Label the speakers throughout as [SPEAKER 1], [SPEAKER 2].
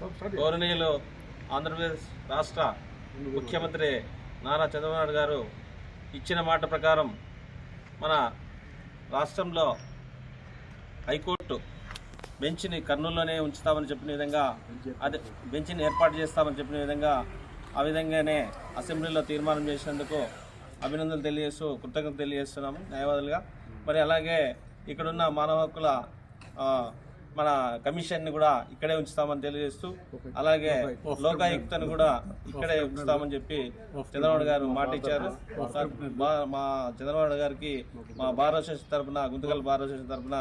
[SPEAKER 1] గౌరవనీయులు ఆంధ్రప్రదేశ్ రాష్ట్ర ముఖ్యమంత్రి నారా చంద్రబాబు నాయుడు గారు ఇచ్చిన మాట ప్రకారం మన రాష్ట్రంలో హైకోర్టు బెంచ్ని కర్నూలులోనే ఉంచుతామని చెప్పిన విధంగా అదే బెంచ్ని ఏర్పాటు చేస్తామని చెప్పిన విధంగా ఆ విధంగానే అసెంబ్లీలో తీర్మానం చేసినందుకు అభినందనలు తెలియజేస్తూ కృతజ్ఞతలు తెలియజేస్తున్నాము న్యాయవాదులుగా. మరి అలాగే ఇక్కడున్న మానవ హక్కుల మన కమిషన్ని కూడా ఇక్కడే ఉంచుతామని తెలియజేస్తూ అలాగే లోకాయుక్తను కూడా ఇక్కడే ఉంచుతామని చెప్పి చంద్రబాబు గారు మాట ఇచ్చారు మా- చంద్రబాబు గారికి మా అసోసియేషన్ తరఫున గుంతకల్ అసోసియేషన్ తరఫున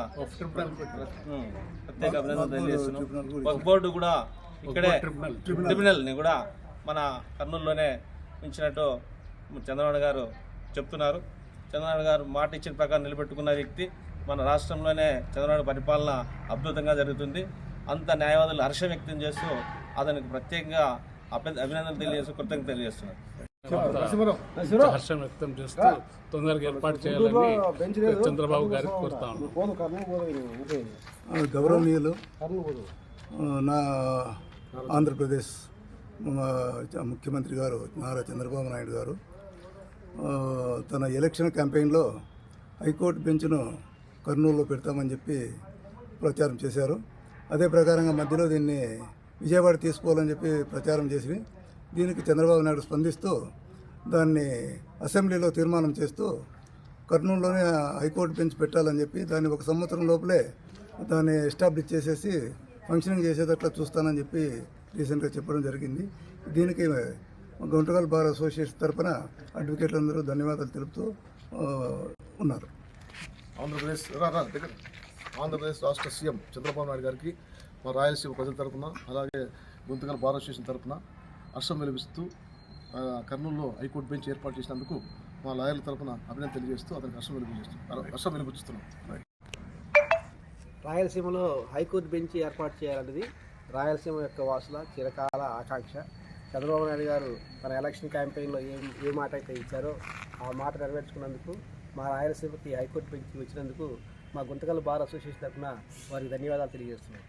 [SPEAKER 1] ప్రత్యేక అభినందనలు తెలియజేస్తున్నాం. బోర్డు కూడా ఇక్కడే ట్రిబ్యునల్. ని కూడా మన కర్నూలులోనే ఉంచినట్టు చంద్రబాబు గారు చెప్తున్నారు. చంద్రబాబు గారు మాట ఇచ్చిన ప్రకారం నిలబెట్టుకున్న వ్యక్తి. మన రాష్ట్రంలోనే చంద్రబాబు పరిపాలన అద్భుతంగా జరుగుతుంది. అంత న్యాయవాదులు హర్షం వ్యక్తం చేస్తూ అతనికి ప్రత్యేకంగా అభి- అభినందనలు తెలియజేస్తూ కృతజ్ఞత తెలియజేస్తున్నారు
[SPEAKER 2] హర్షం వ్యక్తం చేస్తూ తొందరగా ఏర్పాటు చేయాలని చంద్రబాబు గారికి కోరుతా ఉన్నాం.
[SPEAKER 3] ఆ, గౌరవనీయులు నా ఆంధ్రప్రదేశ్ ముఖ్యమంత్రి గారు నారా చంద్రబాబు నాయుడు గారు తన ఎలక్షన్ క్యాంపెయిన్లో హైకోర్టు బెంచ్ను కర్నూలులో పెడతామని చెప్పి ప్రచారం చేశారు. అదే ప్రకారంగా మధ్యలో దీన్ని విజయవాడ తీసుకోవాలని చెప్పి ప్రచారం చేసి దీనికి చంద్రబాబు నాయుడు స్పందిస్తూ దాన్ని అసెంబ్లీలో తీర్మానం చేస్తూ కర్నూలులోనే హైకోర్టు బెంచ్ పెట్టాలని చెప్పి దాన్ని ఒక సంవత్సరం లోపలే దాన్ని ఎస్టాబ్లిష్ చేసేసి ఫంక్షనింగ్ చేసేటట్లా చూస్తానని చెప్పి రీసెంట్గా చెప్పడం జరిగింది. దీనికి గుంటకల్ బార్ అసోసియేషన్ తరఫున అడ్వకేట్లందరూ ధన్యవాదాలు తెలుపుతూ ఉన్నారు.
[SPEAKER 4] ఆంధ్రప్రదేశ్ రా- దగ్గర. ఆంధ్రప్రదేశ్ రాష్ట్ర సీఎం చంద్రబాబు నాయుడు గారికి మా రాయలసీమ ప్రజల తరపున అలాగే గుంతకల్ బార్ అసోసియేషన్ తరఫున హర్షం వెలిపిస్తూ కర్నూలులో హైకోర్టు బెంచ్ ఏర్పాటు చేసినందుకు మా లాయర్ల తరపున అభినందన తెలియజేస్తూ అతనికి హర్షం వెలిపిస్తున్నాం హర్షం వెలిపిస్తున్నాం
[SPEAKER 5] రాయలసీమలో హైకోర్టు బెంచ్ ఏర్పాటు చేయాలన్నది రాయలసీమ యొక్క వాసుల చిరకాల ఆకాంక్ష. చంద్రబాబు నాయుడు గారు తన ఎలక్షన్ క్యాంపెయిన్లో ఏం ఏ మాట అయితే ఇచ్చారో ఆ మాట నెరవేర్చుకున్నందుకు మా రాయలసీమకి హైకోర్టు బెంచ్ వచ్చినందుకు మా గుంతకల్ బార్ అసోసియేషన్ తరఫున వారికి ధన్యవాదాలు తెలియజేస్తున్నాను